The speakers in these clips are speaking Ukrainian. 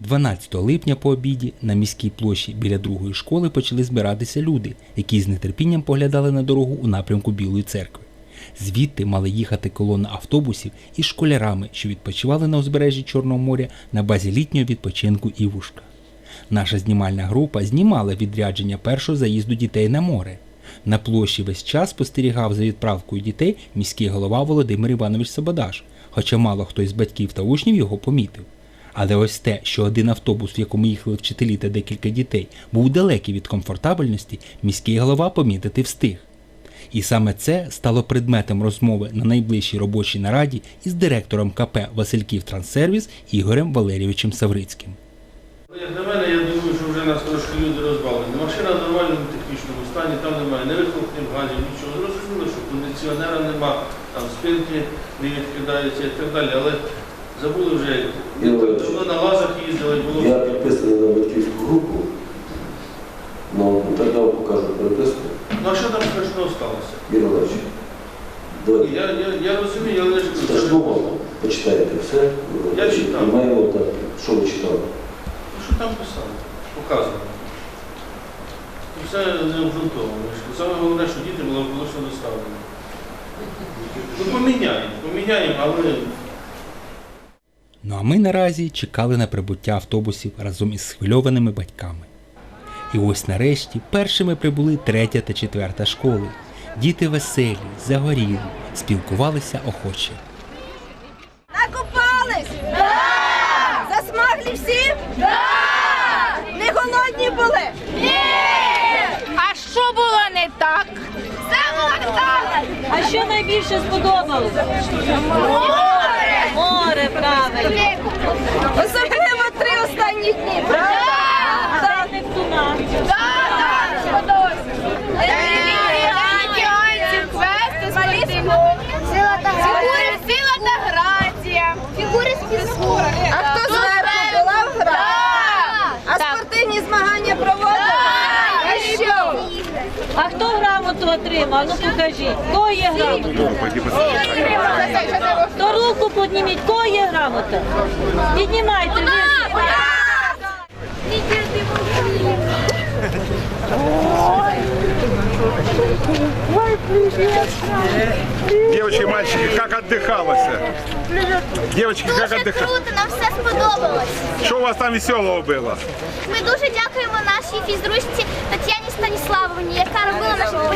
12 липня по обіді на міській площі біля другої школи почали збиратися люди, які з нетерпінням поглядали на дорогу у напрямку Білої церкви. Звідти мали їхати колона автобусів із школярами, що відпочивали на узбережжі Чорного моря на базі літнього відпочинку Івушка. Наша знімальна група знімала відрядження першого заїзду дітей на море. На площі весь час спостерігав за відправкою дітей міський голова Володимир Іванович Сабадаш, хоча мало хто із батьків та учнів його помітив. Але ось те, що один автобус, в якому їхали вчителі та декілька дітей, був далекий від комфортабельності, міський голова помітити встиг. І саме це стало предметом розмови на найближчій робочій нараді із директором КП Васильків Транссервіс Ігорем Валерійовичем Саврицьким. Як на мене, я думаю, що вже нас трошки люди розбавлені. Машина в нормальному технічному стані, там немає ні вихлопних газів, нічого. Зрозуміло, що кондиціонера нема, там спинки не відкидаються і так далі. Але забули вже, Ігор, давно на лазах їздили, було. Я підписаний на батьківську групу, ну тоді вам покажу переписку. Ну а що там страшного сталося? Ігорович, давайте. Я, я, я розумію, але ж Страшного почитаєте все. Я читав. І маємо так, що ви читали. Ну, що там писали? Показували. І Все не обґрунтовано. Саме головне, що діти були благополучно доставлені. Ну поміняємо, поміняємо, але Ну а ми наразі чекали на прибуття автобусів разом із схвильованими батьками. І ось нарешті першими прибули третя та четверта школи. Діти веселі, загорілі, спілкувалися охоче. Накопались? Да! Засмаглі всі? Да! Не голодні були? Ні! А що було не так? Все було так! А що найбільше сподобалось? Море! Правильно. Особливо три останні дні, правда? Сила та грація. Фігури з піску. А хто зверху була в гра? А спортивні змагання проводили? А що? А хто грамоту отримав? Ну покажіть. Кого є грамота? Хто руку підніміть, кого є грамота? Піднімайте. ви. Девочки, мальчики, как отдыхалось? Девочки, как Дуже отдыхалось? круто, нам все сподобалось. Что у вас там веселого было? Ми дуже дякуємо нашій фізручці Тетяні Станіславовні, яка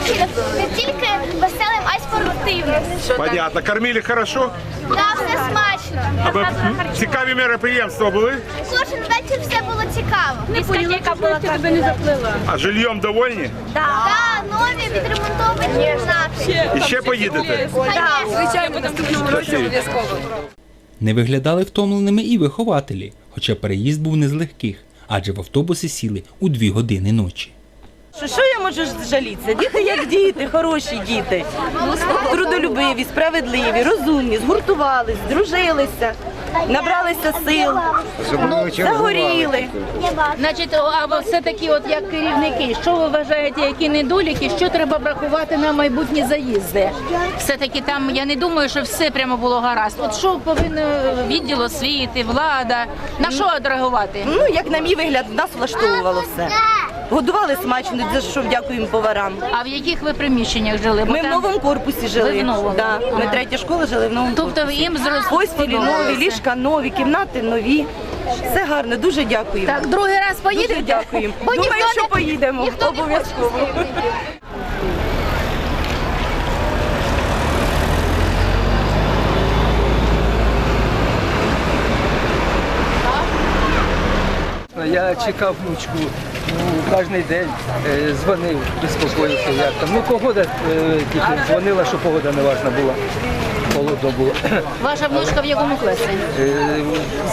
робила не тільки веселим, а й спортивним. Понятно. Кормили хорошо? Да, все смачно. А ви- Цікаві мероприємства були? Кожен вечір все було цікаво. Дискотека була тебе не заплила. А жильем довольні? Да, нові відремонтовані кімнати. І ще поїдете? Звичайно, Не виглядали втомленими і вихователі, хоча переїзд був не з легких, адже в автобуси сіли у дві години ночі. Що, що я можу жалітися? Діти як діти, хороші діти, трудолюбиві, справедливі, розумні, згуртувались, здружилися, набралися сил, загоріли. Значить, а все-таки, от як керівники, що ви вважаєте, які недоліки, що треба врахувати на майбутні заїзди? Все-таки там я не думаю, що все прямо було гаразд. От що повинен відділ освіти, влада, на що відреагувати? Ну, як на мій вигляд, нас влаштовувало все. Годували смачно, за що дякуємо поварам. А в яких ви приміщеннях жили? Бо Ми в там- новому корпусі жили. В новому? Да. Ми Ага. третя школа жили в новому Тобто корпусі. їм зрозуміло. Постілі нові, ліжка нові, кімнати нові. Все гарно, дуже дякуємо. Так, другий раз поїдете? Дуже дякуємо. Бо Думаю, що не- поїдемо. ніхто не Обов'язково. Я чекав внучку кожен день, е, дзвонив, безпокоївся, як там. Ну, погода е, тільки дзвонила, що погода не важна була. Холодно було. Ваша внучка в якому класі? Е,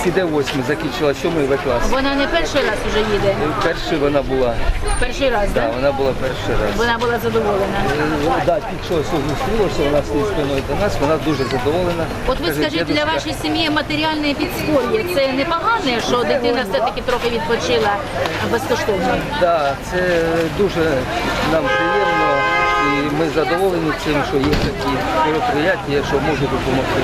Піде восьмий, закінчила сьомий В клас. Вона не перший раз вже їде. Е, Перший вона була, Перший раз, да, вона була перший раз. Вона була задоволена. Е, Да, під що зустрілося, вона стоїть спиною до нас, вона дуже задоволена. От ви Каже, скажіть, для «Дідуська, вашої сім'ї матеріальне підспор'я це не погане, що дитина все-таки трохи відпочила безкоштовно? Да, це дуже нам приємно ми задоволені цим, що є такі мероприятия, що можуть допомогти.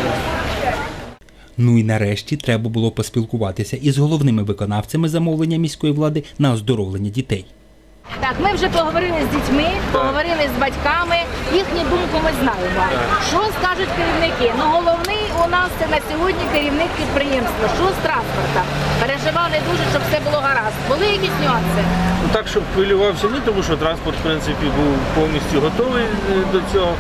Ну і нарешті треба було поспілкуватися із головними виконавцями замовлення міської влади на оздоровлення дітей. Так, ми вже поговорили з дітьми, поговорили з батьками. Їхню думку ми знаємо. Що скажуть керівники? Ну головний у нас це на сьогодні керівник підприємства. Що з транспортом? Переживали дуже, щоб все було гаразд. Були якісь нюанси? Ну, Так, щоб хвилювався, ні, тому що транспорт, в принципі, був повністю готовий е, до цього.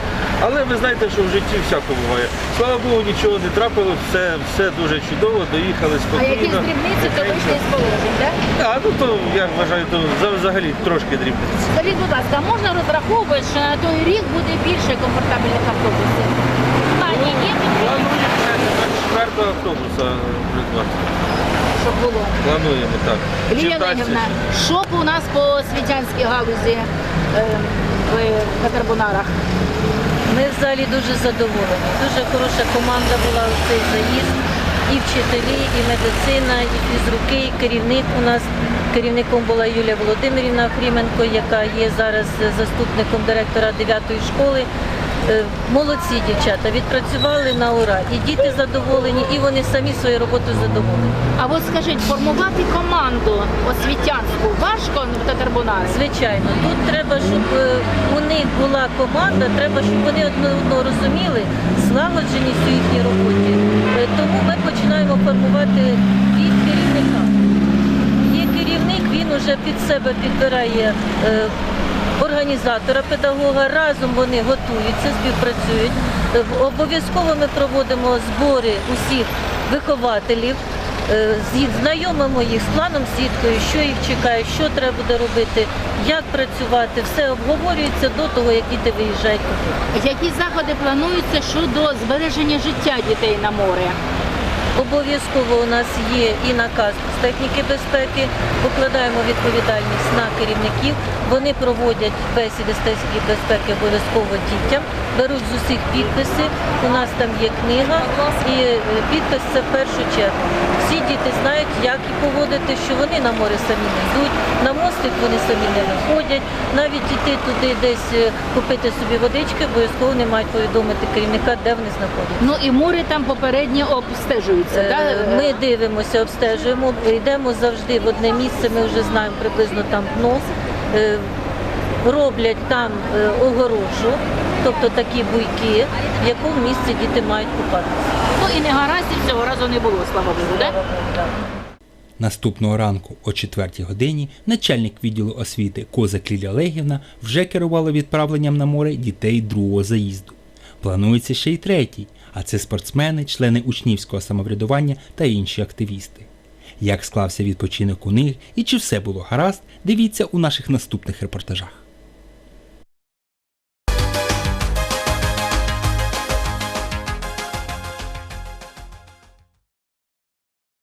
Але ви знаєте, що в житті всяко буває. Слава Богу, нічого не трапилось, все, все дуже чудово, доїхали А спокійно. якісь дрібниці, то вийшли з положень, так? А, ну то я вважаю, то за- взагалі трошки дрібниці. Скажіть, будь ласка, можна розраховувати, що на той рік буде більше комфортабельних автобусів? Пані, є Плануємо на четвертого автобуса щоб було. Плануємо так. Лілія вдасться? Що б у нас по освітянській галузі е, в Катербунарах? Ми в залі дуже задоволені. Дуже хороша команда була у цей заїзд. І вчителі, і медицина, і фізруки, і керівник у нас. Керівником була Юлія Володимирівна Хріменко, яка є зараз заступником директора 9-ї школи. Е, Молодці дівчата, відпрацювали на ура. І діти задоволені, і вони самі своєю роботою задоволені. А от скажіть, формувати команду освітянську важко в Татарбунарі? Звичайно, тут треба, щоб е, у них була команда, треба, щоб вони одне одного розуміли, злагодженість у їхній роботі. Е, Тому ми починаємо формувати від керівника. Є керівник, він уже під себе підбирає організатора, педагога. Разом вони готуються, співпрацюють. Е, Обов'язково ми проводимо збори усіх вихователів. Е, Знайомимо їх з планом сіткою, що їх чекає, що треба буде робити, як працювати. Все обговорюється до того, як діти виїжджають. Які заходи плануються щодо збереження життя дітей на море? Обов'язково у нас є і наказ з техніки безпеки, покладаємо відповідальність на керівників. Вони проводять бесіди з техніки безпеки обов'язково дітям, беруть з усіх підписи. У нас там є книга, і е, підпис це в першу чергу. Всі діти знають, як і поводити, що вони на море самі не йдуть, на мостик вони самі не виходять. Навіть іти туди десь е, купити собі водички, обов'язково вони мають повідомити керівника, де вони знаходяться. Ну і море там попередньо обстежується. Е, да? Ми дивимося, обстежуємо, йдемо завжди в одне місце, ми вже знаємо приблизно там дно. Е, Роблять там е, огорожу, тобто такі буйки, в якому місці діти мають купатися. Ну і негараздів цього разу не було, слава Богу, так? Наступного ранку о 4 годині начальник відділу освіти Козак Лілія Олегівна вже керувала відправленням на море дітей другого заїзду. Планується ще й третій, а це спортсмени, члени учнівського самоврядування та інші активісти. Як склався відпочинок у них і чи все було гаразд, дивіться у наших наступних репортажах.